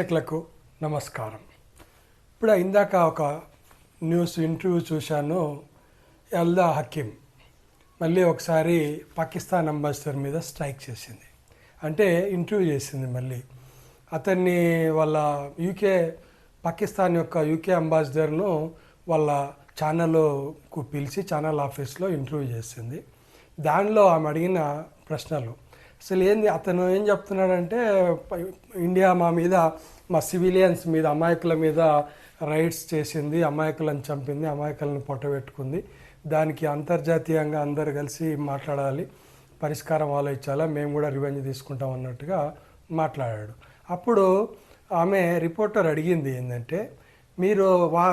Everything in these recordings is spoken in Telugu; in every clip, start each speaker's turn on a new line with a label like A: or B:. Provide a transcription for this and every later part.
A: ప్రేక్షకులకు నమస్కారం. ఇప్పుడు ఇందాక ఒక న్యూస్ ఇంటర్వ్యూ చూశాను ఎల్దా హకీం. మళ్ళీ ఒకసారి పాకిస్తాన్ అంబాసిడర్ మీద స్ట్రైక్ చేసింది. అంటే ఇంటర్వ్యూ చేసింది మళ్ళీ. అతన్ని వాళ్ళ యూకే పాకిస్తాన్ యొక్క యూకే అంబాసిడర్ను వాళ్ళ ఛానల్కు పిలిచి ఛానల్ ఆఫీస్లో ఇంటర్వ్యూ చేసింది. దానిలో ఆమె అడిగిన ప్రశ్నలు అసలు ఏంది అతను ఏం చెప్తున్నాడంటే ఇండియా మా మీద మా సివిలియన్స్ మీద అమాయకుల మీద రైడ్స్ చేసింది అమాయకులను చంపింది అమాయకులను పొట్టబెట్టుకుంది. దానికి అంతర్జాతీయంగా అందరు కలిసి మాట్లాడాలి పరిష్కారం ఆలోచించాలా మేము కూడా రివెంజ్ తీసుకుంటాం అన్నట్టుగా మాట్లాడాడు. అప్పుడు ఆమె రిపోర్టర్ అడిగింది ఏంటంటే మీరు వా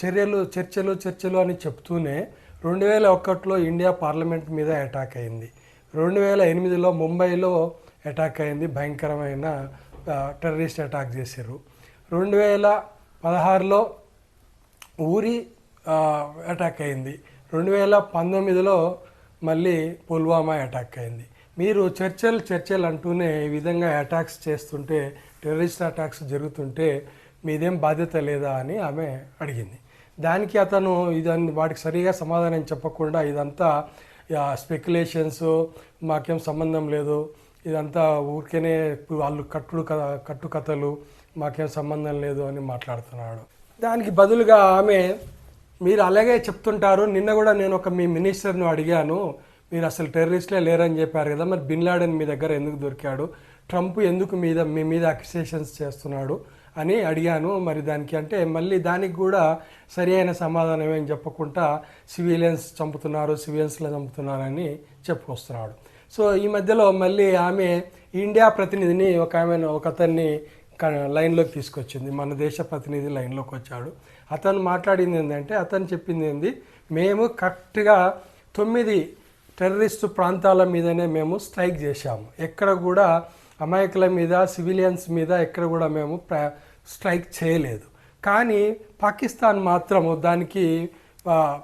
A: చర్యలు చర్చలు చర్చలు అని చెప్తూనే రెండు వేల ఒకటిలో ఇండియా పార్లమెంట్ మీద అటాక్ అయింది. రెండు వేల ఎనిమిదిలో ముంబైలో అటాక్ అయింది భయంకరమైన టెర్రరిస్ట్ అటాక్ చేశారు. రెండు వేల పదహారులో ఊరి అటాక్ అయింది. రెండు వేల పంతొమ్మిదిలో మళ్ళీ పుల్వామా అటాక్ అయింది. మీరు చర్చలు చర్చలు అంటూనే ఈ విధంగా అటాక్స్ చేస్తుంటే టెర్రరిస్ట్ అటాక్స్ జరుగుతుంటే మీదేం బాధ్యత లేదా అని ఆమె అడిగింది. దానికి అతను ఇదాన్ని వాటికి సరిగా సమాధానం చెప్పకుండా ఇదంతా స్పెక్యులేషన్స్ మాకేం సంబంధం లేదు. ఇదంతా ఊరికేనే వాళ్ళు కట్టుడు కథ కట్టు కథలు మాకేం సంబంధం లేదు అని మాట్లాడుతున్నాడు. దానికి బదులుగా ఆమె మీరు అలాగే చెప్తుంటారు నిన్న కూడా నేను ఒక మీ మినిస్టర్ను అడిగాను మీరు అసలు టెర్రరిస్ట్లే లేరని చెప్పారు కదా మరి బిన్ లాడెన్ మీ దగ్గర ఎందుకు దొరికాడు? ట్రంప్ ఎందుకు మీద మీ మీద అక్యుసేషన్స్ చేస్తున్నాడు? అని అడిగాను. మరి దానికి అంటే మళ్ళీ దానికి కూడా సరి అయిన సమాధానం ఏం చెప్పకుండా సివిలియన్స్ చంపుతున్నారు సివిలియన్స్లో చంపుతున్నారని చెప్పుకొస్తున్నాడు సో ఈ మధ్యలో మళ్ళీ ఆమె ఇండియా ప్రతినిధిని ఒక ఆమె ఒక అతన్ని లైన్లోకి తీసుకొచ్చింది. మన దేశ ప్రతినిధి లైన్లోకి వచ్చాడు. అతను మాట్లాడింది ఏంటంటే అతను చెప్పింది ఏంది? మేము కరెక్ట్గా తొమ్మిది టెర్రరిస్టు ప్రాంతాల మీదనే మేము స్ట్రైక్ చేశాము. ఎక్కడ కూడా అమాయకుల మీద సివిలియన్స్ మీద ఎక్కడ కూడా మేము స్ట్రైక్ చేయలేదు. కానీ పాకిస్తాన్ మాత్రము దానికి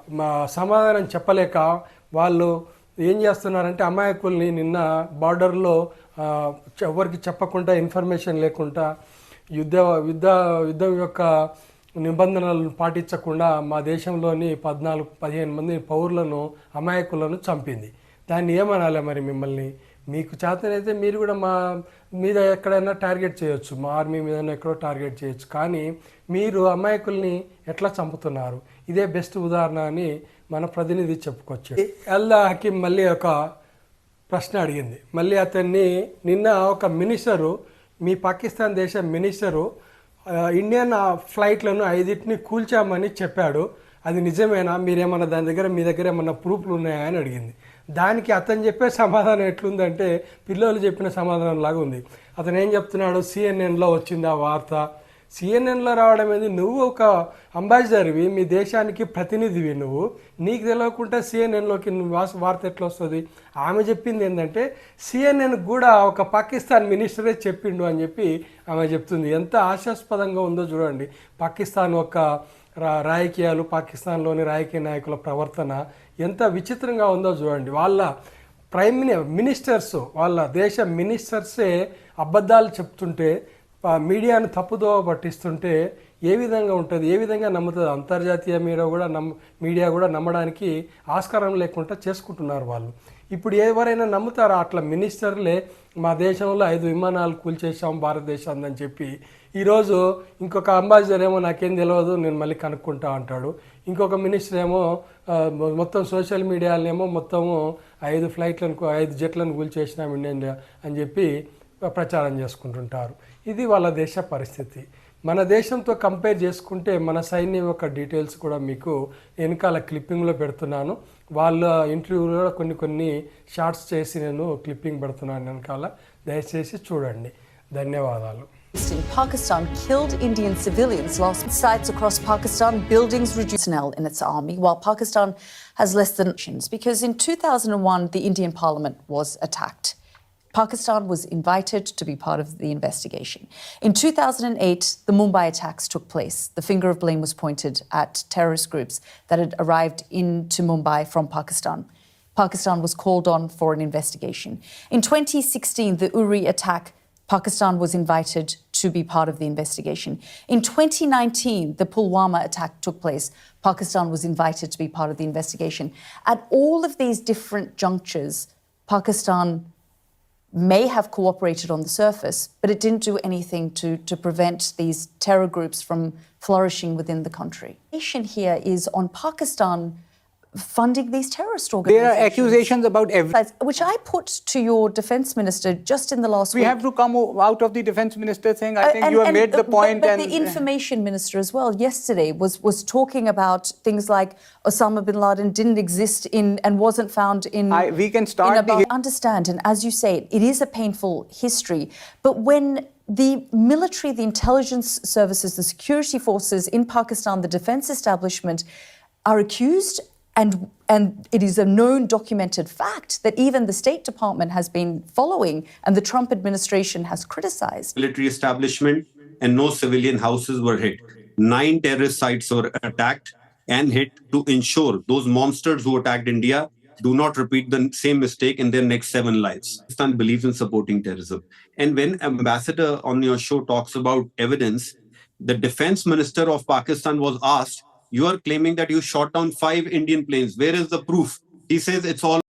A: మా సమాధానం చెప్పలేక వాళ్ళు ఏం చేస్తున్నారంటే అమాయకుల్ని నిన్న బార్డర్లో ఎవరికి చెప్పకుండా ఇన్ఫర్మేషన్ లేకుండా యుద్ధ యుద్ధ యుద్ధం యొక్క నిబంధనలను పాటించకుండా మా దేశంలోని పద్నాలుగు పదిహేను మంది పౌరులను అమాయకులను చంపింది. దాన్ని ఏమనాలి మరి మిమ్మల్ని? మీకు చేతనైతే మీరు కూడా మా మీద ఎక్కడైనా టార్గెట్ చేయొచ్చు. మా ఆర్మీ మీద ఎక్కడో టార్గెట్ చేయొచ్చు. కానీ మీరు అమాయకుల్ని ఎట్లా చంపుతున్నారు? ఇదే బెస్ట్ ఉదాహరణ అని మన ప్రతినిధి చెప్పుకోవచ్చు ఎల్లా హకీం మళ్ళీ ఒక ప్రశ్న అడిగింది. మళ్ళీ అతన్ని నిన్న ఒక మినిస్టరు మీ పాకిస్తాన్ దేశ మినిస్టరు ఇండియన్ ఫ్లైట్లను ఐదింటిని కూల్చామని చెప్పాడు. అది నిజమేనా? మీరేమన్నా దాని దగ్గర మీ దగ్గర ఏమన్నా ప్రూఫ్లు ఉన్నాయా అని అడిగింది. దానికి అతను చెప్పే సమాధానం ఎట్లుందంటే పిల్లలు చెప్పిన సమాధానం లాగా ఉంది. అతను ఏం చెప్తున్నాడు? సిఎన్ఎన్లో వచ్చింది ఆ వార్త. సిఎన్ఎన్లో రావడం అనేది నువ్వు ఒక అంబాసిడర్వి మీ దేశానికి ప్రతినిధివి నువ్వు. నీకు తెలియకుండా సిఎన్ఎన్లోకి నువ్వు వార్త ఎట్లా వస్తుంది ఆమె చెప్పింది ఏంటంటే సిఎన్ఎన్ కూడా ఒక పాకిస్తాన్ మినిస్టరే చెప్పిండు అని చెప్పి ఆమె చెప్తుంది. ఎంత ఆశాస్పదంగా ఉందో చూడండి. పాకిస్తాన్ ఒక రా రాజకీయాలు పాకిస్తాన్లోని రాజకీయ నాయకుల ప్రవర్తన ఎంత విచిత్రంగా ఉందో చూడండి. వాళ్ళ ప్రైమ్ మినిస్టర్స్ వాళ్ళ దేశ మినిస్టర్సే అబద్ధాలు చెప్తుంటే మీడియాను తప్పుదోవ పట్టిస్తుంటే ఏ విధంగా ఉంటుంది ఏ విధంగా నమ్ముతుంది? అంతర్జాతీయ మీడియా కూడా నమ్మ మీడియా కూడా నమ్మడానికి ఆస్కారం లేకుండా చేసుకుంటున్నారు వాళ్ళు. ఇప్పుడు ఎవరైనా నమ్ముతారా? అట్లా మినిస్టర్లే మా దేశంలో ఐదు విమానాలు కూల్చేసాం భారతదేశం అని చెప్పి. ఈరోజు ఇంకొక అంబాసిడర్ ఏమో నాకేం తెలియదు నేను మళ్ళీ కనుక్కుంటా అంటాడు. ఇంకొక మినిస్టర్ ఏమో మొత్తం సోషల్ మీడియాలనేమో మొత్తము ఐదు ఫ్లైట్లను ఐదు జట్లను కూల్చేసినాం ఇండియా అని చెప్పి ప్రచారం చేసుకుంటుంటారు. ఇది వాళ్ళ దేశ పరిస్థితి. మన దేశంతో కంపేర్ చేసుకుంటే మన సైన్యం యొక్క డీటెయిల్స్ కూడా మీకు వెనకాల క్లిప్పింగ్లో పెడుతున్నాను. వాళ్ళ ఇంటర్వ్యూలో కూడా కొన్ని కొన్ని షార్ట్స్ చేసి నేను క్లిప్పింగ్ పెడుతున్నాను వెనకాల దయచేసి చూడండి ధన్యవాదాలు
B: in Pakistan killed Indian civilians. Lost sites across Pakistan, buildings reduced personnel in its army, while Pakistan has less than because in 2001 the Indian parliament was attacked. Pakistan was invited to be part of the investigation. In 2008, the Mumbai attacks took place. The finger of blame was pointed at terrorist groups that had arrived into Mumbai from Pakistan. Pakistan was called on for an investigation. In 2016, the Uri attack Pakistan was invited to be part of the investigation. In 2019, the Pulwama attack took place. Pakistan was invited to be part of the investigation. At all of these different junctures, Pakistan may have cooperated on the surface, but it didn't do anything to, to prevent these terror groups from flourishing within the country. The issue here is on Pakistan funding these terrorist organizations.
C: There are accusations about every.
B: Sides, which I put to your defense minister just in the last
C: We
B: week.
C: have to come out of the defense minister saying, I
B: Uh,
C: think
B: and-
C: you have
B: and-
C: made the point
B: But,
C: and
B: the information minister as well yesterday was was talking about things like Osama bin Laden didn't exist in and wasn't found in.
C: I- we can start
B: in
C: the hi-
B: understand, and as you say, it is a painful history. But when the military, the intelligence services, the security forces in Pakistan, the defense establishment, are accused. And, and it is a known documented fact that even the State Department has been following and the Trump administration has criticized.
D: military establishment and no civilian houses were hit. Nine terrorist sites were attacked and hit to ensure those monsters who attacked India do not repeat the same mistake in their next seven lives. Pakistan believes in supporting terrorism. And when ambassador on your show talks about evidence, the defense minister of Pakistan was asked, you are claiming that you shot down five Indian planes. Where is the proof? He says it's all